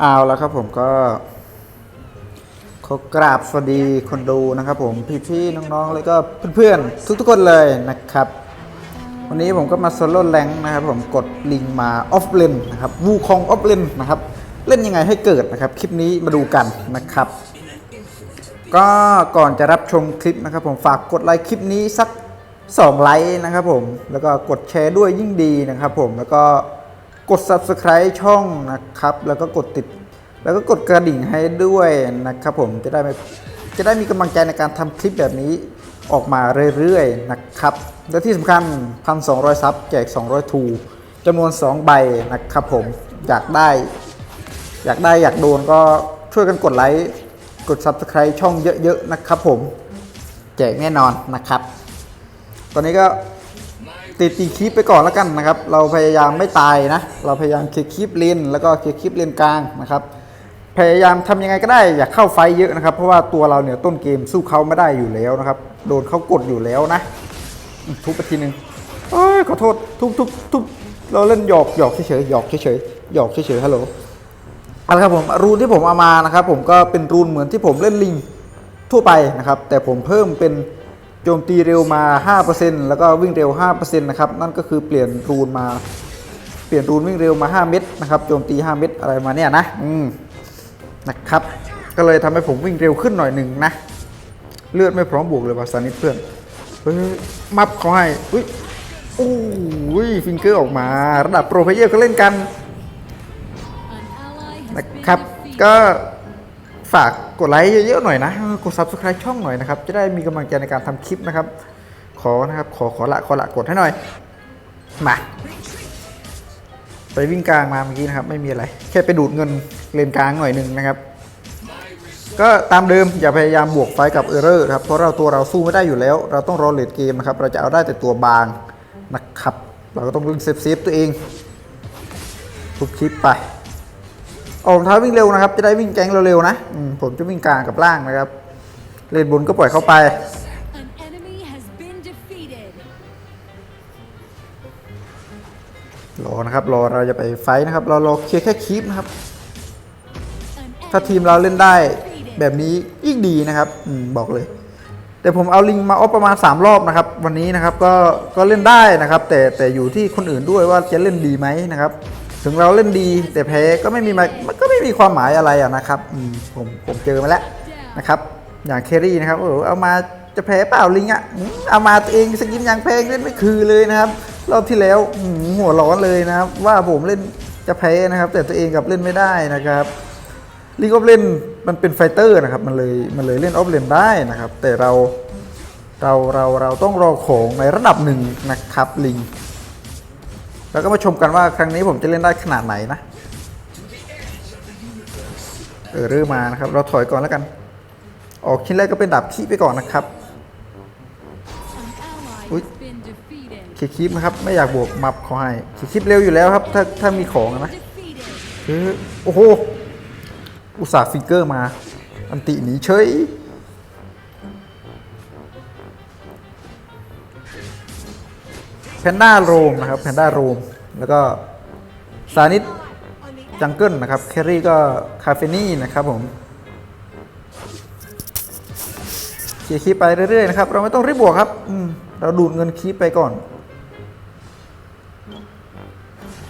เอาแล้วครับผมก็ขอกราบสวัสดีคนดูนะครับผมพี่ๆน้องๆแล้วก็เพื่อนๆทุกๆคนเลยนะครับ วันนี้ผมก็มาโซโล่แรงนะครับผมกดลิงมาออฟเลนนะครับวูคองออฟเลนนะครับ เล่นยังไงให้เกิดนะครับ คลิปนี้มาดูกันนะครับ ก็ก่อนจะรับชมคลิปนะครับ ผมฝากกดไลค์คลิปนี้สัก 2 ไลค์นะครับผมแล้วก็กดแชร์ด้วยยิ่งดีนะครับผมแล้วก็ กด subscribe ช่องนะครับ แล้วก็กดติด แล้วก็กดกระดิ่งให้ด้วยนะครับผมจะได้ไม่จะได้มีกำลังใจในการทำคลิปแบบนี้ออกมาเรื่อยๆนะครับ และที่สำคัญ 1,200 ซับแจก 200 ทูจำนวน 2 ใบนะครับผมอยากได้ อยากได้อยากโดนก็ช่วยกันกดไลค์กด Subscribe ช่องเยอะ ๆ นะครับผม แจกแน่นอนนะครับ ตอนนี้ก็ ตีตีคลิปไปก่อนแล้วกันนะครับ เราพยายามไม่ตายนะ เราพยายามเคลียร์คลิปเลนแล้วก็เคลียร์คลิปเลนกลางนะครับ พยายามทำยังไงก็ได้อย่าเข้าไฟเยอะนะครับ เพราะว่าตัวเราเนี่ยต้นเกมสู้เขาไม่ได้อยู่แล้วนะครับ โดนเขากดอยู่แล้วนะ ทุบไปทีนึงเอ้ยขอโทษทุบทุบทุบเราเล่นหยอกหยอกเฉยหยอกเฉยหยอกเฉยฮัลโหลเอาละครับผมรูนที่ผมเอามานะครับ ผมก็เป็นรูนเหมือนที่ผมเล่นลิงทั่วไปนะครับ แต่ผมเพิ่มเป็น โจมตีเร็วมา 5%แล้วก็วิ่งเร็ว 5%นะครับ นั่นก็คือเปลี่ยนรูนมา เปลี่ยนรูนวิ่งเร็วมา 5 เม็ดนะครับ โจมตี 5 เม็ดอะไรมาเนี่ยนะ อืม นะครับ ก็เลยทำให้ผมวิ่งเร็วขึ้นหน่อยหนึ่งนะ เลือดไม่พร้อมบวกเลยว่ะสานิทเพื่อน เฮ้ย มับเขาให้ อุ้ยโอ้ย ฟิงเกอร์ออกมา ระดับโปรเพเยอร์ก็เล่นกัน นะครับ ก็ ฝากกดไลค์เยอะๆหน่อยนะ กด subscribe ช่องหน่อยนะครับ จะได้มีกำลังใจในการทำคลิปนะครับ ขอนะครับ ขอขอละขอละกดให้หน่อย มา ไปวิ่งกลางมาเมื่อกี้นะครับ ไม่มีอะไร แค่ไปดูดเงินเลนกลางหน่อยหนึ่งนะครับ ก็ตามเดิมอย่าพยายามบวกไฟกับเออร์เรอร์ครับ เพราะเราตัวเราสู้ไม่ได้อยู่แล้ว เราต้องรอเลดเกมนะครับ เราจะเอาได้แต่ตัวบางนะครับ เราก็ต้องเล่นเซฟเซฟตัวเองทุกคลิปไป ออกรองเท้าวิ่งเร็วนะครับ จะได้วิ่งแก๊งเร็วๆนะอืมผมจะวิ่งกลางกับล่างนะครับ เลนบนก็ปล่อยเข้าไป An enemy has been defeated. รอนะครับ รอเราจะไปไฟท์นะครับ เรารอเคลียร์แค่คลิปนะครับ An ถ้า enemy ทีมเราเล่นได้แบบนี้ยิ่งดีนะครับอืมบอกเลย แต่ผมเอาลิงมาออฟประมาณ 3 รอบนะครับ วันนี้นะครับก็ก็เล่นได้นะครับ แต่แต่อยู่ที่คนอื่นด้วยว่าจะเล่นดีไหมนะครับ ถึงเราเล่นดีแต่แพ้ก็ไม่มีมันก็ไม่มีความหมายอะไรอะนะครับมผมผมเจอมาแล้วนะครับ อย่างเครี่นะครับโอ้เอามาจะแพ้เปล่าลิงอะเอามาตัวเองสกินอย่างแพงเล่นไม่คือเลยนะครับ รอบที่แล้วหัวร้อนเลยนะครับ ว่าผมเล่นจะแพ้นะครับ แต่ตัวเองกับเล่นไม่ได้นะครับลีกออฟเล่นมันเป็นไฟเตอร์นะครับมันเลยมันเลยเล่นออฟเลนได้นะครับ แต่เราเราเราเราต้องรอของในระดับหนึ่งนะครับลิง แล้วก็มาชมกันว่าครั้งนี้ผมจะเล่นได้ขนาดไหนนะ เออเริ่มมานะครับ เราถอยก่อนแล้วกัน ออกชิ้นแรกก็เป็นดาบขี้ไปก่อนนะครับ An ally Ui. has been defeated. คีคลิปนะครับ ไม่อยากบวกมับเขาให้คีคลิปเร็วอยู่แล้วครับ ถ้าถ้ามีของนะเฮ้ยโอ้โห อุตส่าห์ฟิกเกอร์มา อันติหนีเฉย แพนด้าโรมนะครับแพนด้าโรมแล้วก็ซานิดจังเกิลนะครับแครี่ก็คาเฟนี่นะครับผมเคลียคีไปเรื่อยๆนะครับ เราไม่ต้องรีบบวกครับอืมเราดูดเงินคีไปก่อน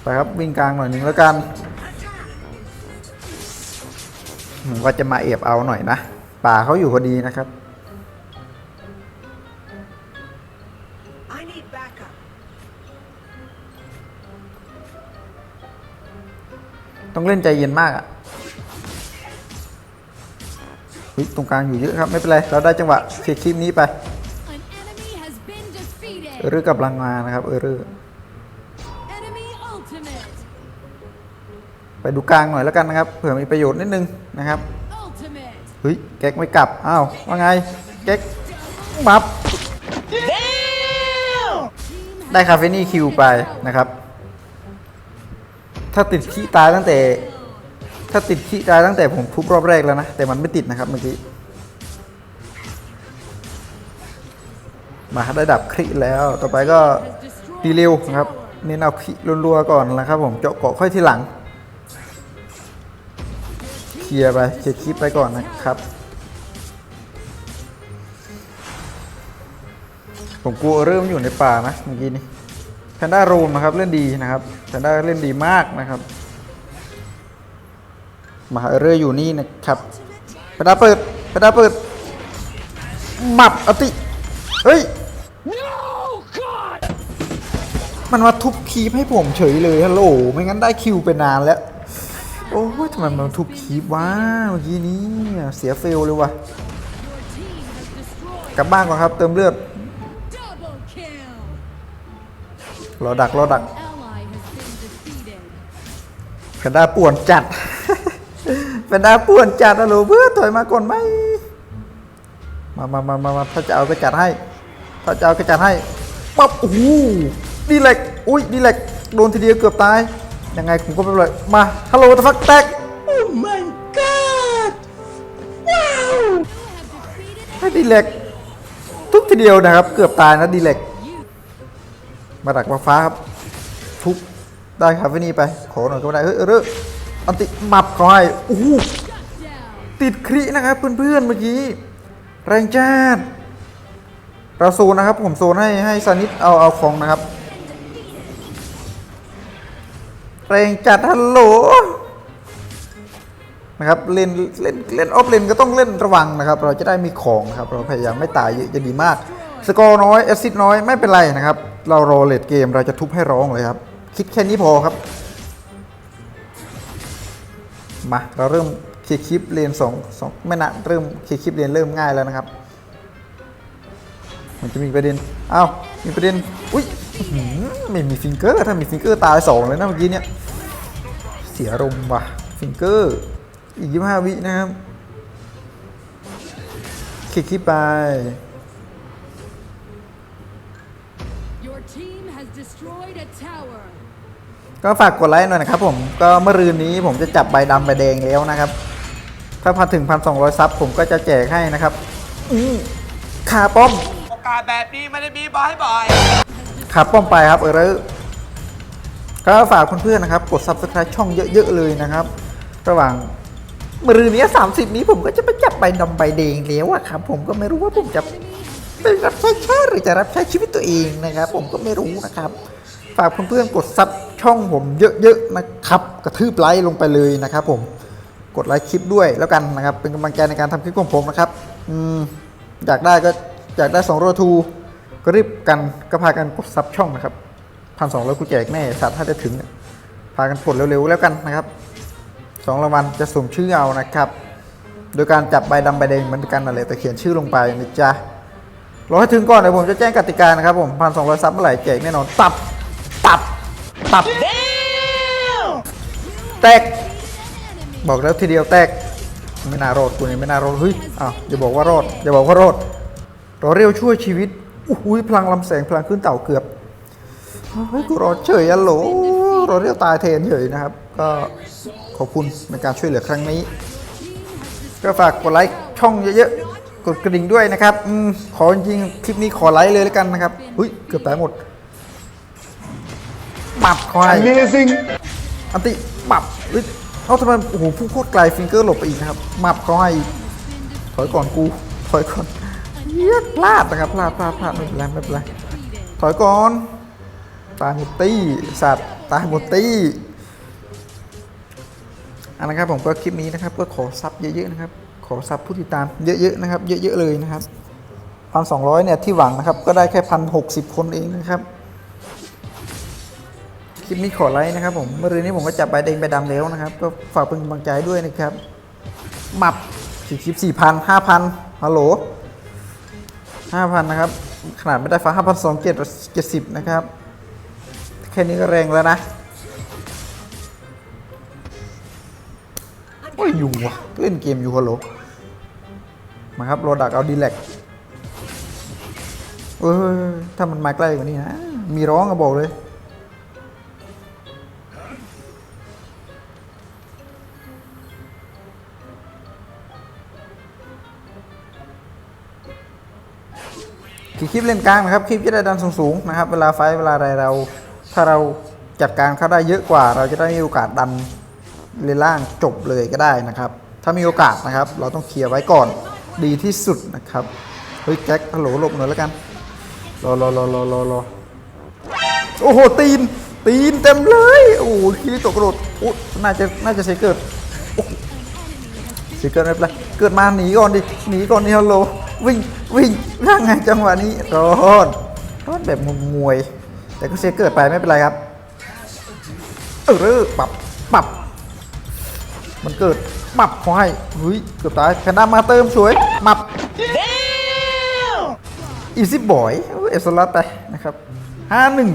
ไปครับวิ่งกลางหน่อยหนึ่งแล้วกันผมว่าจะมาเอฟเอาหน่อยนะ ป่าเขาอยู่พอดีนะครับ ต้องเล่นใจเย็นมากอะ่ะเฮ้ยตรงกลางอยู่เยอะครับไม่เป็นไร เราได้จังหวะเคลียร์คลิปนี้ไป An enemy has been เออ defeated. ร์กำลังมานะครับ เออร์ Enemy ultimate. ไปดูกลางหน่อยแล้วกันนะครับ เผื่อมีประโยชน์นิดนึงนะครับ Ultimate. เฮ้ยแก๊กไม่กลับอ้าวว่าไงแก๊กมับ Team ได้คาเฟนี่คิวไปนะครับ ถ้าติดขี้ตายตั้งแต่ ถ้าติดขี้ตายตั้งแต่ผมทุบรอบแรกแล้วนะ แต่มันไม่ติดนะครับเมื่อกี้ มาได้ดับคลิแล้วต่อไปก็ has destroyed ตีเร็วนะครับเน้นเอาขี้รัวๆก่อนนะครับ ผมเจาะเกาะค่อยทีหลังเคลียร์ไปเคลียร์คลิปไปก่อนนะครับผมกลัวเริ่มอยู่ในป่านะเมื่อกี้นี้แพนด้าโรมนะครับเล่นดีนะครับ แพนด้เล่นดีมากนะครับมาเอเรอร์อยู่นี่นะครับแพนด้าเปิดแพนด้าเปิดหมับอติ เฮ้ย มันมาทุบคีบให้ผมเฉยเลยฮัลโหล ไม่งั้นได้คิวไปนานแล้ว โอ้ยทำไมมันทุบคีบวะเมื่อกี้นี้เสียเฟลเลยว่ะกลับบ้านก่อนครับ เติมเลือดรอดักรอดัก แพนด้าป่วนจัดแพนด้าป่วนจัดนะหลูเพื่อถอยมาก่อนไหมมามามามามาถ้าจะเอาก็จัดให้ ถ้าจะเอาก็จัดให้ปั๊บโอ้โหดีเล็กอุ้ยดีเล็กโดนทีเดียวเกือบตาย ยังไงผมก็ไม่เป็นไรมาฮัลโหลตะฟักแตกโอ้ my god ว้าวให้ดีเล็กทุกทีเดียวนะครับ เกือบตายนะดีเล็กมาดักมาฟ้าครับทุบ ได้ครับวินี่ไป ขอหน่อยก็ได้เฮ้ยเออเอออันติหมับเขาให้โอ้โหติดครินะครับเพื่อนๆเมื่อกี้ แรงจ้าดเราโซนนะครับ ผมโซนให้ให้ซานิดเอาเอาของนะครับ แรงจัดฮัลโหลนะครับเล่นเล่นเล่นออฟเลนก็ต้องเล่นระวังนะครับ เราจะได้มีของครับ เราพยายามไม่ตายเยอะจะดีมาก สกอร์น้อยแอซิดน้อยไม่เป็นไรนะครับ เรารอเลดเกมเราจะทุบให้ร้องเลยครับ คิดแค่นี้พอครับ มาเราเริ่มเคลียร์คลิปเลนสองสองไม่นะเริ่มเคลียร์คลิปเลนเริ่มง่ายแล้วนะครับมันจะมีประเด็นอ้าวมีประเด็นอุ้ยไม่มีฟิงเกอร์ถ้ามีฟิงเกอร์ตายสองเลยนะเมื่อกี้เนี่ยเสียรมว่ะฟิงเกอร์อีกยี่ห้าวินะครับคลียร์คลิปไป has destroyed a tower. ก็ฝากกดไลค์หน่อยนะครับผมก็เมื่อรืนนี้ผมจะจับใบดำใบแดงแล้วนะครับ ถ้าพอถึงพันสองซับผมก็จะแจกให้นะครับอือคาป้อมโอกาสแบบนี้ไม่ได้มีบ่อยบ่อยขับป้อมไปครับเออร์ก็ฝากเพื่อนๆนะครับ กด subscribe ช่องเยอะๆเลยนะครับ ระหว่างมอรืนนี้ 30 นี้ผมก็จะไปจับใบดำใบแดงแล้วอะครับผมก็ไม่รู้ว่าผมจะ ไปรับใช้ชาติหรือจะรับใช้ชีวิตตัวเองนะครับ ผมก็ไม่รู้นะครับ ฝากเพื่อนๆกดซับช่องผมเยอะๆนะครับ กระทืบไลค์ลงไปเลยนะครับผมกดไลค์คลิปด้วยแล้วกันนะครับ เป็นกำลังใจในการทำคลิปของผมนะครับอืมอยากได้ก็อยากได้2โรทูก็รีบกันก็พากันกดซับช่องนะครับพันสองร้อยกูแจกแน่สัตว์ถ้าจะถึง พากันกดเร็วๆแล้วกันนะครับสองรางวัลจะส่งชื่อเอานะครับ โดยการจับใบดำใบแดงเหมือนกันนั่นแหละแต่เขียนชื่อลงไปนะจ๊ะ รอให้ถึงก่อนเดี๋ยวผมจะแจ้งกติกานะครับผมพันสองร้อยซับเมื่อไหร่แจกแน่นอน ตับ ตับ ตับ แตก บอกแล้วทีเดียวแตก ไม่น่ารอดกูนี่ไม่น่ารอด เฮ้ย อ้าวอย่าบอกว่ารอดอย่าบอกว่ารอดรอเรียวช่วยชีวิตอุ้ยพลังลำแสงพลังขึ้นเต่าเกือบเฮ้ยกูรอดเฉยอะโหลรอเรียวตายแทนเฉยนะครับ ก็ขอบคุณในการช่วยเหลือครั้งนี้ ก็ฝากกดไลค์ช่องเยอะๆ กดกระดิ่งด้วยนะครับอืมขอจริงๆคลิปนี้ขอไลค์เลยแล้วกันนะครับเฮ้ยเกือบตายหมดหมับควาย Amazing. อันติหมับเฮ้ยเอาทำไมโอ้โหพุ่งโคตรไกลฟิงเกอร์หลบไปอีกนะครับหมับเขาให้อีกถอยก่อนกูถอยก่อนเหี้ยพลาดนะครับพลาดพลาดพลาดไม่เป็นไรไม่เป็นไรถอยก่อนตายหมดตี้สัตว์ตายหมดตี้อันนะครับผมก็คลิปนี้นะครับก็ขอซับเยอะๆนะครับ ขอซับผู้ติดตามเยอะๆนะครับ เยอะๆเลยนะครับพันสองร้อยเนี่ยที่หวังนะครับ ก็ได้แค่พันหกสิบคนเองนะครับ คลิปนี้ขอไลค์นะครับผม เมื่อรืนนี้ผมก็จับใบแดงใบดำแล้วนะครับ ก็ฝากเป็นกำลังใจด้วยนะครับหมับสี่คลิปสี่พันห้าพันฮัลโหลห้าพันนะครับ ขนาดไม่ได้ฟ้าห้าพันสองเจ็ดเจ็ดสิบนะครับ แค่นี้ก็แรงแล้วนะ โอ้ยอยู่ว่ะเล่นเกมอยู่ฮัลโหลมาครับโรดักเอาดีแลกเออถ้ามันมาใกล้กว่านี้นะ มีร้องก็บอกเลยคือคลิปเล่นกลางนะครับคลิปจะได้ดันสูงๆนะครับ เวลาไฟเวลาอะไรเรา ถ้าเราจัดการเขาได้เยอะกว่า เราจะได้มีโอกาสดัน เลนล่างจบเลยก็ได้นะครับ ถ้ามีโอกาสนะครับ เราต้องเคลียร์ไว้ก่อนดีที่สุดนะครับ เฮ้ยแจ็คฮัลโหลหลบหน่อยแล้วกัน รอรอรอรอรอรอโอ้โห ตีน ตีนเต็มเลย โอ้โหคิริโตกระโดดโอ้น่าจะ น่าจะเสียเกิดโอ้เสียเกิดไม่เป็นไรเกิดมาหนีก่อนดิ หนีก่อนนี่ฮัลโหล วิ่ง วิ่งร่างไงจังหวะนี้รอดรอดแบบงวย แต่ก็เสียเกิดไปไม่เป็นไรครับ เออ ปรับ ปรับ มันเกิดปรับควายเฮ้ยเกือบตายแพนด้ามาเติมสวยมับอีซิบอยเอสลัดไปนะครับห้าหนึ่ง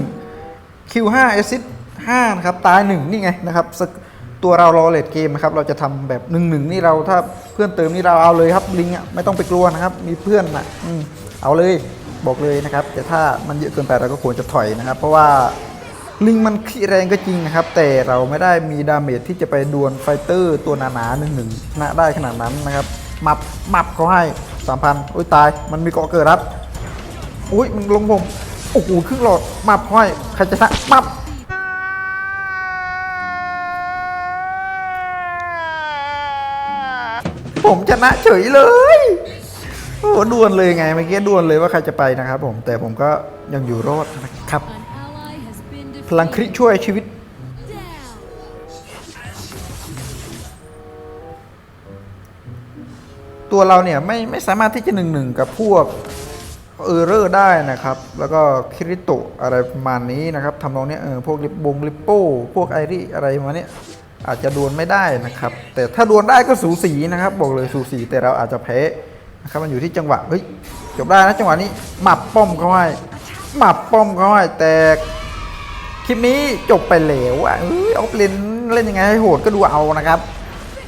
คิวห้าเอซิดห้านะครับตายหนึ่งนี่ไงนะครับตัวเรารอเลดเกมนะครับเราจะทำแบบหนึ่งหนึ่งนี่เราถ้าเพื่อนเติมนี่เราเอาเลยครับลิงอะไม่ต้องไปกลัวนะครับ มีเพื่อนอะอืมเอาเลยบอกเลยนะครับ แต่ถ้ามันเยอะเกินไปเราก็ควรจะถอยนะครับ เพราะว่า ลิงมันขี้แรงก็จริงนะครับ แต่เราไม่ได้มีดาเมจที่จะไปดวลไฟเตอร์ตัวหนาๆหนึ่งหนึ่งชนะได้ขนาดนั้นนะครับมับมับเขาให้สามพันอุ้ยตายมันมีเกาะเกิดครับอุ้ยมันลงผมโอ้โหครึ่งหลอดมับเขาให้ใครจะชนะมับผมชนะเฉยเลยโอ้ดวลเลยไงเมื่อกี้ดวลเลยว่าใครจะไปนะครับผมแต่ผมก็ยังอยู่รอดนะครับ พลังคริช่วยชีวิต ตัวเราเนี่ยไม่ไม่สามารถที่จะหนึ่งหนึ่งกับพวกเออร์เรอร์ได้นะครับ แล้วก็คริโตอะไรประมาณนี้นะครับทำนองนี้เออพวกลิปบงลิปโป้พวกไอรี่อะไรมาเนี้ยอาจจะดวลไม่ได้นะครับ แต่ถ้าดวลได้ก็สูสีนะครับ บอกเลยสูสีแต่เราอาจจะแพ้นะครับมันอยู่ที่จังหวะเฮ้ยจบได้นะจังหวะนี้หมับป้อมเขาให้หมับป้อมเขาให้แตก คลิปนี้จบไปแล้วอะเอ้ยออฟเลนเล่นยังไงให้โหดก็ดูเอานะครับ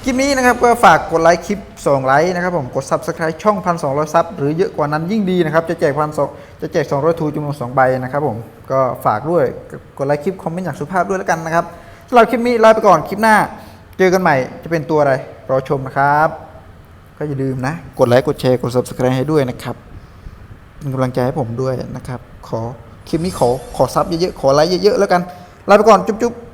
คลิปนี้นะครับก็ฝากกดไลค์คลิป2ไลค์นะครับผมกด Subscribe ช่อง 1,200 ซับหรือเยอะกว่านั้นยิ่งดีนะครับ จะแจกพันสจะแจก 200 ทูจำนวน 2 ใบนะครับผมก็ฝากด้วยกดไลค์คลิปคอมเมนต์อย่างสุภาพด้วยแล้วกันนะครับสำหรับคลิปนี้ลาไปก่อนคลิปหน้า เจอกันใหม่จะเป็นตัวอะไรรอชมนะครับ ก็อย่าลืมนะ กดไลค์กดแชร์กด Subscribe ให้ด้วยนะครับเป็นกำลังใจให้ผมด้วยนะครับ ขอ คลิปนี้ขอขอซับเยอะๆขอไลค์เยอะๆแล้วกันลาไปก่อนจุ๊บๆ